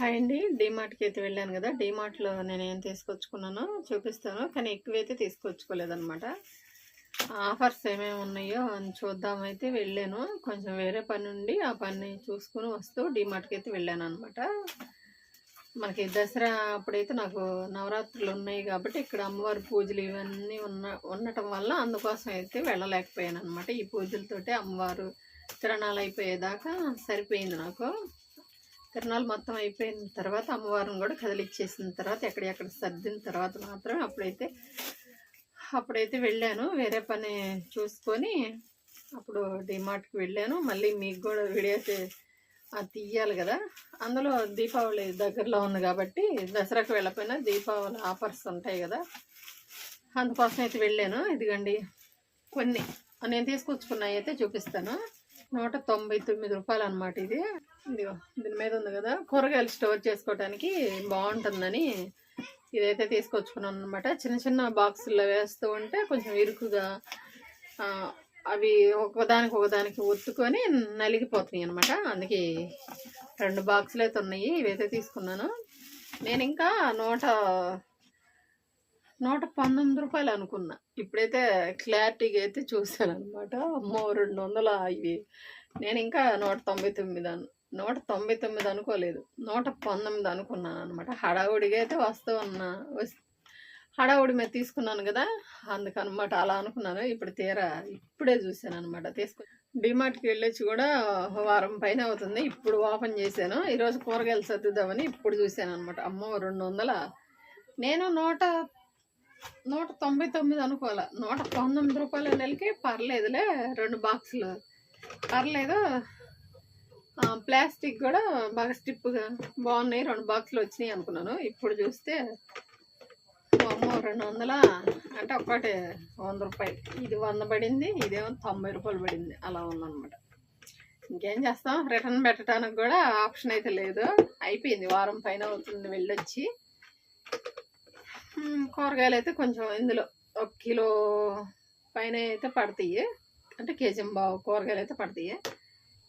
Hi అండి. డీమార్ట్కి అయితే వెళ్ళాను కదా. డీమార్ట్లో నేను ఏం తీసుకొచ్చుకున్నానో చూపిస్తాను. కానీ ఎక్కువైతే తీసుకొచ్చుకోలేదన్నమాట. ఆఫర్స్ ఏమేమి ఉన్నాయో అని చూద్దామైతే వెళ్ళాను. కొంచెం వేరే పని ఉండి ఆ పని చూసుకుని వస్తూ డీమార్ట్కి అయితే వెళ్ళాను అనమాట మనకి దసరా అప్పుడైతే నాకు నవరాత్రులు ఉన్నాయి కాబట్టి ఇక్కడ అమ్మవారి పూజలు ఇవన్నీ ఉన్న ఉండటం వల్ల అందుకోసం అయితే వెళ్ళలేకపోయాను అనమాట ఈ పూజలతోటి అమ్మవారు తిరణాలు అయిపోయేదాకా సరిపోయింది నాకు. తిరణాలు మొత్తం అయిపోయిన తర్వాత అమ్మవారిని కూడా కదిలిచ్చేసిన తర్వాత ఎక్కడెక్కడ సర్దిన తర్వాత మాత్రం అప్పుడైతే అప్పుడైతే వెళ్ళాను. వేరే పని చూసుకొని అప్పుడు డిమార్ట్కి వెళ్ళాను. మళ్ళీ మీకు కూడా వీడియో అది తీయాలి కదా. అందులో దీపావళి దగ్గరలో ఉంది కాబట్టి దసరాకు వెళ్ళకపోయినా దీపావళి ఆఫర్స్ ఉంటాయి కదా. అందుకోసం అయితే వెళ్ళాను. ఇదిగండి కొన్ని. నేను తీసుకొచ్చుకున్నాయి అయితే చూపిస్తాను. నూట తొంభై తొమ్మిది రూపాయలు అనమాట ఇది. ఇదిగో దీని మీద ఉంది కదా కూరగాయలు స్టోర్ చేసుకోవడానికి బాగుంటుందని ఇదైతే తీసుకొచ్చుకున్నాను అనమాట చిన్న చిన్న బాక్సుల్లో వేస్తూ ఉంటే కొంచెం ఇరుకుగా అవి ఒకదానికి ఒకదానికి ఒత్తుకొని నలిగిపోతున్నాయి అనమాట అందుకే రెండు బాక్సులు అయితే ఉన్నాయి ఇవైతే తీసుకున్నాను. నేను ఇంకా నూట నూట పంతొమ్మిది రూపాయలు అనుకున్నా. ఇప్పుడైతే క్లారిటీగా అయితే చూశాను అనమాట అమ్మో రెండు వందల ఇవి. నేను ఇంకా నూట తొంభై తొమ్మిది అను నూట తొంభై తొమ్మిది అనుకోలేదు. నూట పంతొమ్మిది అనుకున్నాను అనమాట హడావుడిగా అయితే వస్తూ ఉన్నా వస్ హడావుడి మీద తీసుకున్నాను కదా అందుకనమాట అలా అనుకున్నాను. ఇప్పుడు తీరా ఇప్పుడే చూశాను అనమాట తీసుకు డిమార్ట్కి వెళ్ళొచ్చి కూడా వారం పైన అవుతుంది. ఇప్పుడు ఓపెన్ చేశాను. ఈరోజు కూరగాయలు సర్దుదామని ఇప్పుడు చూశాను అనమాట అమ్మో రెండు వందల. నేను నూట నూట తొంభై తొమ్మిది అనుకోవాలి. నూట పంతొమ్మిది రూపాయల నెలకి పర్లేదులే రెండు బాక్సులు. పర్లేదు. ప్లాస్టిక్ కూడా బాగా స్టిప్గా బాగున్నాయి రెండు బాక్సులు వచ్చినాయి అనుకున్నాను. ఇప్పుడు చూస్తే అమ్మో రెండు వందల? అంటే ఒక్కటి వంద రూపాయలు. ఇది వంద పడింది ఇదేమో తొంభై రూపాయలు పడింది. అలా ఉందన్నమాట. ఇంకేం చేస్తాం? రిటర్న్ పెట్టడానికి కూడా ఆప్షన్ అయితే లేదు. అయిపోయింది వారం పైన అవుతుంది వెళ్ళొచ్చి. కూరగాయలు అయితే కొంచెం ఇందులో ఒక కిలో పైన అయితే పడతాయి. అంటే కేజీ బావు కూరగాయలు అయితే పడతాయి.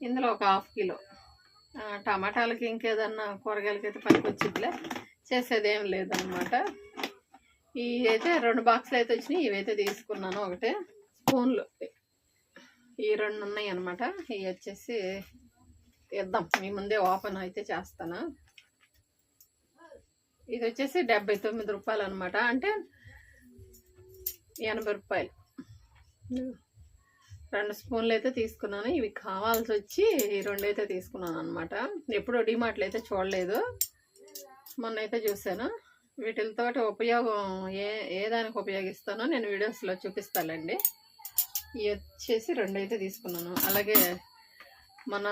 ఇందులో ఒక హాఫ్ కిలో. టమాటాలకి ఇంకేదన్నా కూరగాయలకి అయితే పనికొచ్చిట్లే చేసేదేం చేసేది ఏం లేదనమాట ఇవి అయితే రెండు బాక్సులు అయితే వచ్చినాయి. ఇవైతే తీసుకున్నాను ఒకటే. స్పూన్లు. ఈ రెండు ఉన్నాయి అనమాట ఇవి వచ్చేసి ఇద్దాం. మీ ముందే ఓపెన్ అయితే చేస్తాను. ఇది వచ్చేసి డెబ్బై తొమ్మిది రూపాయలు అనమాట అంటే ఎనభై రూపాయలు. రెండు స్పూన్లు అయితే తీసుకున్నాను. ఇవి కావాల్సి వచ్చి ఈ రెండు అయితే తీసుకున్నాను అనమాట ఎప్పుడు డిమార్ట్లు అయితే చూడలేదు. మొన్న అయితే చూశాను. వీటితో ఉపయోగం ఏ ఏ దానికి ఉపయోగిస్తానో నేను వీడియోస్లో చూపిస్తానండి ఇవి వచ్చేసి రెండు అయితే తీసుకున్నాను. అలాగే మన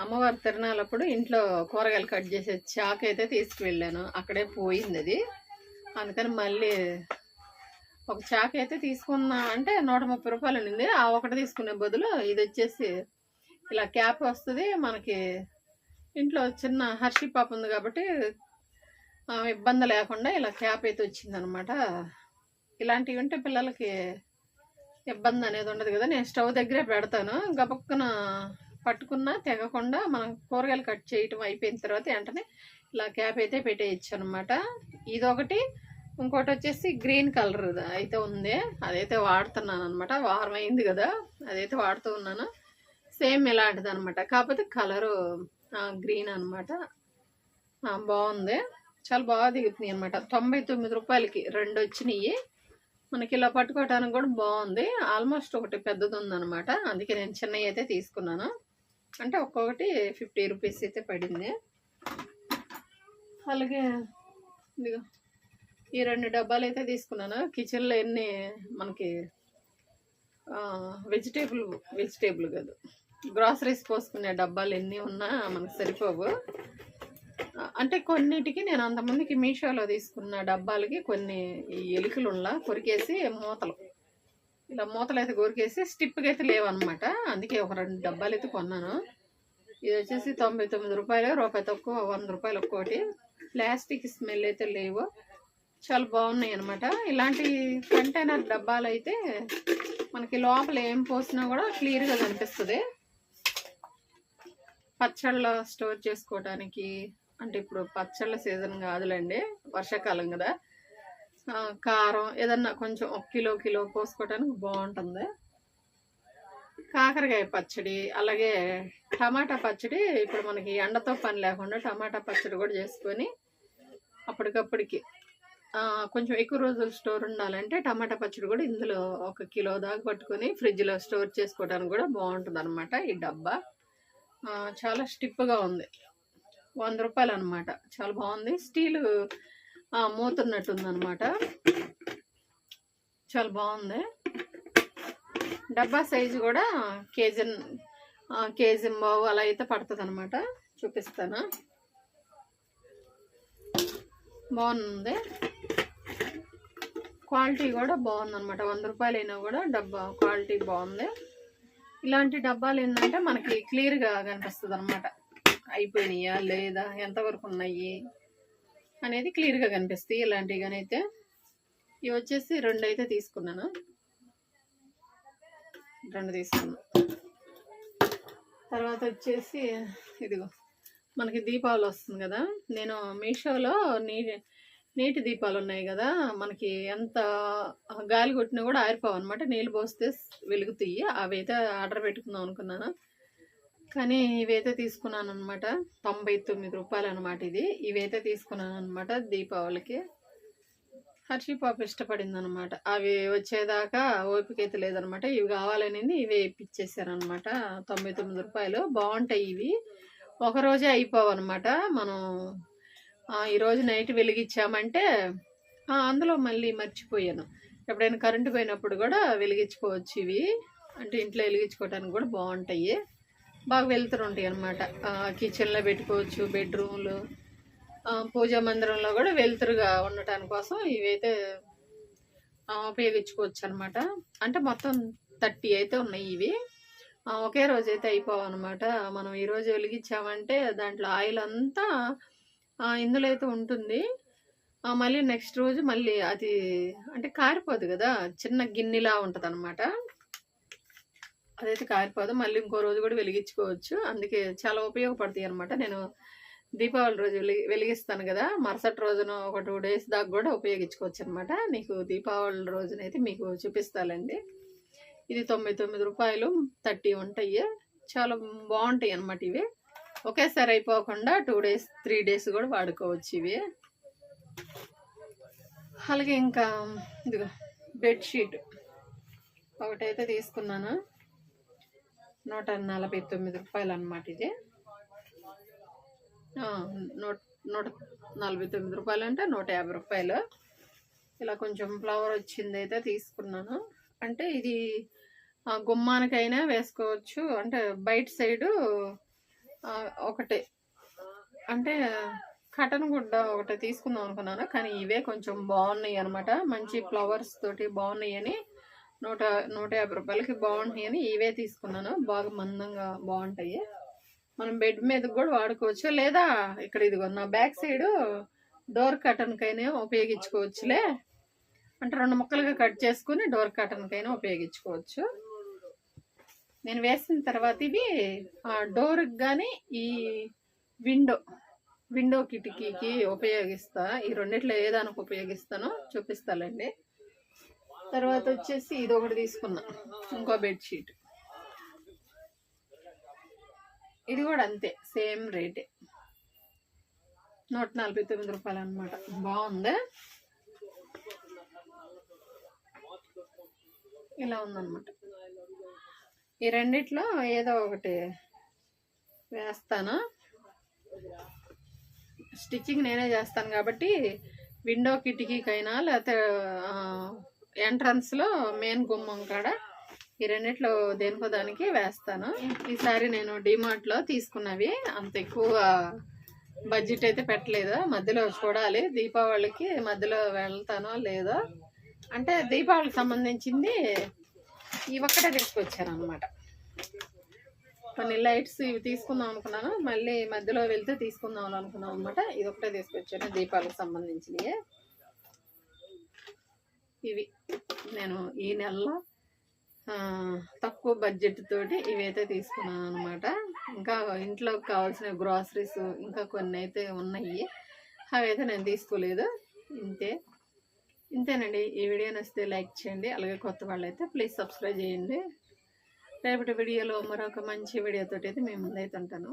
అమ్మవారి తిరణాలప్పుడు ఇంట్లో కూరగాయలు కట్ చేసే చాకు అయితే తీసుకువెళ్ళాను. అక్కడే పోయింది అది. అందుకని మళ్ళీ ఒక చాకు అయితే తీసుకున్నా అంటే నూట ముప్పై రూపాయలు ఉండింది. ఆ ఒకటి తీసుకునే బదులు ఇది వచ్చేసి ఇలా క్యాప్ వస్తుంది. మనకి ఇంట్లో చిన్న హర్షి పాప ఉంది కాబట్టి ఇబ్బంది లేకుండా ఇలా క్యాప్ అయితే వచ్చిందనమాట. ఇలాంటివి ఉంటే పిల్లలకి ఇబ్బంది అనేది ఉండదు కదా. నేను స్టవ్ దగ్గరే పెడతాను. గబక్కున పట్టుకున్నా తెగకుండా మనం కూరగాయలు కట్ చేయటం అయిపోయిన తర్వాత వెంటనే ఇలా క్యాప్ అయితే పెట్టేయచ్చు అనమాట ఇదొకటి. ఇంకోటి వచ్చేసి గ్రీన్ కలర్ అయితే ఉంది. అదైతే వాడుతున్నాను అనమాట వారం అయింది కదా. అదైతే వాడుతూ ఉన్నాను. సేమ్ ఇలాంటిది అనమాట కాకపోతే కలరు గ్రీన్ అనమాట. బాగుంది. చాలా బాగా దిగుతుంది అనమాట. తొంభై తొమ్మిది రూపాయలకి రెండు వచ్చినాయి. మనకి ఇలా పట్టుకోవటానికి కూడా బాగుంది. ఆల్మోస్ట్ ఒకటి పెద్దది ఉందన్నమాట అందుకే నేను చిన్నవి అయితే తీసుకున్నాను. అంటే ఒక్కొక్కటి ఫిఫ్టీ రూపీస్ అయితే పడింది. అలాగే ఇదిగో ఈ రెండు డబ్బాలు అయితే తీసుకున్నాను. కిచెన్లో ఎన్ని మనకి వెజిటేబుల్ వెజిటేబుల్ కాదు. గ్రాసరీస్ పోసుకునే డబ్బాలు ఎన్ని ఉన్నా మనకు సరిపోవు. అంటే కొన్నిటికి నేను అంతమందికి మీషోలో తీసుకున్న డబ్బాలకి కొన్ని ఈ ఎలుకలు ఉన్నా కొరికేసి మూతలు. ఇలా మూతలు అయితే కొరికేసి స్టిప్గా అయితే లేవన్నమాట. అందుకే ఒక రెండు డబ్బాలు అయితే కొన్నాను. ఇది వచ్చేసి తొంభై తొమ్మిది రూపాయలు రూపాయి తక్కువ వంద రూపాయలు ఒక్కోటి. ప్లాస్టిక్ స్మెల్ అయితే లేవు. చాలా బాగున్నాయి అనమాట ఇలాంటి కంటైనర్ డబ్బాలు అయితే మనకి లోపల ఏం పోసినా కూడా క్లియర్గా కనిపిస్తుంది. పచ్చళ్ళ స్టోర్ చేసుకోవడానికి అంటే ఇప్పుడు పచ్చళ్ళ సీజన్ కాదులేండి వర్షాకాలం కదా. కారం ఏదన్నా కొంచెం ఒక కిలో కిలో పోసుకోవడానికి బాగుంటుంది. కాకరకాయ పచ్చడి అలాగే టమాటా పచ్చడి. ఇప్పుడు మనకి ఎండతో పని లేకుండా టమాటా పచ్చడి కూడా చేసుకొని అప్పటికప్పటికి కొంచెం ఎక్కువ రోజులు స్టోర్ ఉండాలంటే టమాటా పచ్చడి కూడా ఇందులో ఒక కిలో దాకా పట్టుకొని ఫ్రిడ్జ్లో స్టోర్ చేసుకోవడానికి కూడా బాగుంటుంది అనమాట ఈ డబ్బా. చాలా స్టిప్గా ఉంది. వంద రూపాయలు అనమాట చాలా బాగుంది. స్టీల్ మూతున్నట్టుంది అనమాట చాలా బాగుంది. డబ్బా సైజు కూడా కేజీ కేజీ బావు అలా అయితే పడుతుంది అనమాట చూపిస్తాను. బాగుంది. క్వాలిటీ కూడా బాగుంది అనమాట వంద రూపాయలు అయినా కూడా డబ్బా క్వాలిటీ బాగుంది. ఇలాంటి డబ్బాలు ఏంటంటే మనకి క్లియర్గా కనిపిస్తుంది అనమాట అయిపోయినాయా లేదా ఎంతవరకు ఉన్నాయి అనేది క్లియర్గా కనిపిస్తాయి. ఇలాంటివి కానీ అయితే ఇవి వచ్చేసి రెండు అయితే తీసుకున్నాను. రెండు తీసుకున్నాను తర్వాత వచ్చేసి ఇదిగో మనకి దీపావళి వస్తుంది కదా నేను మీషోలో నీ నీటి దీపాలు ఉన్నాయి కదా మనకి ఎంత గాలి కొట్టినా కూడా ఆరిపోవు అనమాట నీళ్ళు పోస్తే వెలుగుతాయి. అవి అయితే ఆర్డర్ పెట్టుకుందాం అనుకున్నాను. కానీ ఇవైతే తీసుకున్నాను అనమాట తొంభై తొమ్మిది రూపాయలు అనమాట ఇది. ఇవైతే తీసుకున్నాను అనమాట దీపావళికి. హర్షీ పాప ఇష్టపడింది అనమాట అవి వచ్చేదాకా ఓపిక అయితే లేదనమాట. ఇవి కావాలనేది ఇవే ఇప్పించేసారనమాట తొంభై తొమ్మిది రూపాయలు. బాగుంటాయి ఇవి. ఒక రోజే మనం ఈరోజు నైట్ వెలిగించామంటే అందులో మళ్ళీ మర్చిపోయాను. ఎప్పుడైనా కరెంటు పోయినప్పుడు కూడా వెలిగించుకోవచ్చు ఇవి. అంటే ఇంట్లో వెలిగించుకోవడానికి కూడా బాగుంటాయి బాగా వెళ్తూ ఉంటాయి అనమాట కిచెన్లో పెట్టుకోవచ్చు బెడ్రూమ్లు పూజా మందిరంలో కూడా వెలుతురుగా ఉండటం కోసం ఇవైతే ఉపయోగించుకోవచ్చు అనమాట అంటే మొత్తం థర్టీ అయితే ఉన్నాయి ఇవి. ఒకే రోజు అయితే అయిపోవన్నమాట మనం ఈ రోజు వెలిగించామంటే దాంట్లో ఆయిల్ అంతా ఇందులో అయితే ఉంటుంది. మళ్ళీ నెక్స్ట్ రోజు మళ్ళీ అది అంటే కారిపోదు కదా. చిన్న గిన్నెలా ఉంటుంది అనమాట అదైతే కారిపోదు. మళ్ళీ ఇంకో రోజు కూడా వెలిగించుకోవచ్చు. అందుకే చాలా ఉపయోగపడతాయి అనమాట నేను దీపావళి రోజు వెలిగి వెలిగిస్తాను కదా. మరుసటి రోజున ఒక టూ డేస్ దాకా కూడా ఉపయోగించుకోవచ్చు అనమాట నీకు దీపావళి రోజునైతే మీకు చూపిస్తానండి ఇది తొంభై తొమ్మిది రూపాయలు థర్టీ ఉంటాయి. చాలా బాగుంటాయి అనమాట ఇవి. ఒకేసారి అయిపోకుండా టూ డేస్ త్రీ డేస్ కూడా వాడుకోవచ్చు ఇవి. అలాగే ఇంకా ఇదిగో బెడ్షీట్ ఒకటైతే తీసుకున్నాను. నూట నలభై తొమ్మిది రూపాయలు అనమాట ఇది. నూట నూట నలభై తొమ్మిది రూపాయలు అంటే నూట యాభై రూపాయలు. ఇలా కొంచెం ఫ్లవర్ వచ్చింది అయితే తీసుకున్నాను. అంటే ఇది గుమ్మానికైనా వేసుకోవచ్చు. అంటే బయట సైడు ఒకటే. అంటే కటన్ గుడ్డ ఒకటి తీసుకుందాం అనుకున్నాను. కానీ ఇవే కొంచెం బాగున్నాయి అనమాట మంచి ఫ్లవర్స్ తోటి బాగున్నాయని నూట నూట యాభై రూపాయలకి బాగుంటాయి అని ఇవే తీసుకున్నాను. బాగా మందంగా బాగుంటాయి. మనం బెడ్ మీద కూడా వాడుకోవచ్చు. లేదా ఇక్కడ ఇదిగో నా బ్యాక్ సైడ్ డోర్ కటన్కైనా ఉపయోగించుకోవచ్చులే. అంటే రెండు ముక్కలుగా కట్ చేసుకుని డోర్ కటన్కైనా ఉపయోగించుకోవచ్చు. నేను వేసిన తర్వాత ఇవి డోర్కి కానీ ఈ విండో విండో కిటికీకి ఉపయోగిస్తా. ఈ రెండిట్లో ఏదానికి ఉపయోగిస్తానో చూపిస్తానండి తర్వాత వచ్చేసి ఇది ఒకటి తీసుకున్నా ఇంకో బెడ్షీట్ ఇది కూడా అంతే సేమ్ రేటే. నూట నలభై తొమ్మిది రూపాయలు అనమాట బాగుంది? ఇలా ఉందన్నమాట. ఈ రెండిట్లో ఏదో ఒకటి వేస్తాను. స్టిచ్చింగ్ నేనే చేస్తాను కాబట్టి విండో కిటికీకైనా లేకపోతే ఎంట్రన్స్లో మెయిన్ గుమ్మం కాడ ఈ రెండిట్లో దేనికో దానికి వేస్తాను. ఈసారి నేను డిమార్ట్లో తీసుకున్నవి. అంత ఎక్కువ బడ్జెట్ అయితే పెట్టలేదు. మధ్యలో చూడాలి. దీపావళికి మధ్యలో వెళ్తానో లేదో. అంటే దీపావళికి సంబంధించింది ఈ ఒక్కటే తీసుకొచ్చాను అనమాట కొన్ని లైట్స్ ఇవి తీసుకుందాం అనుకున్నాను. మళ్ళీ మధ్యలో వెళ్తే తీసుకుందాం అనుకున్నాం అనమాట ఇది ఒకటే తీసుకొచ్చాను. దీపాలకు సంబంధించినవి ఇవి నేను ఈ నెలలో తక్కువ బడ్జెట్ తోటి ఇవైతే తీసుకున్నాను అనమాట ఇంకా ఇంట్లోకి కావాల్సిన గ్రాసరీస్ ఇంకా కొన్ని అయితే ఉన్నాయి. అవి అయితే నేను తీసుకోలేదు. ఇంతే. ఇంతేనండి. ఈ వీడియో నచ్చితే లైక్ చేయండి. అలాగే కొత్త వాళ్ళు అయితే ప్లీజ్ సబ్స్క్రైబ్ చేయండి. రేపటి వీడియోలో మరొక మంచి వీడియోతో అయితే మేము ముందైతే ఉంటాను.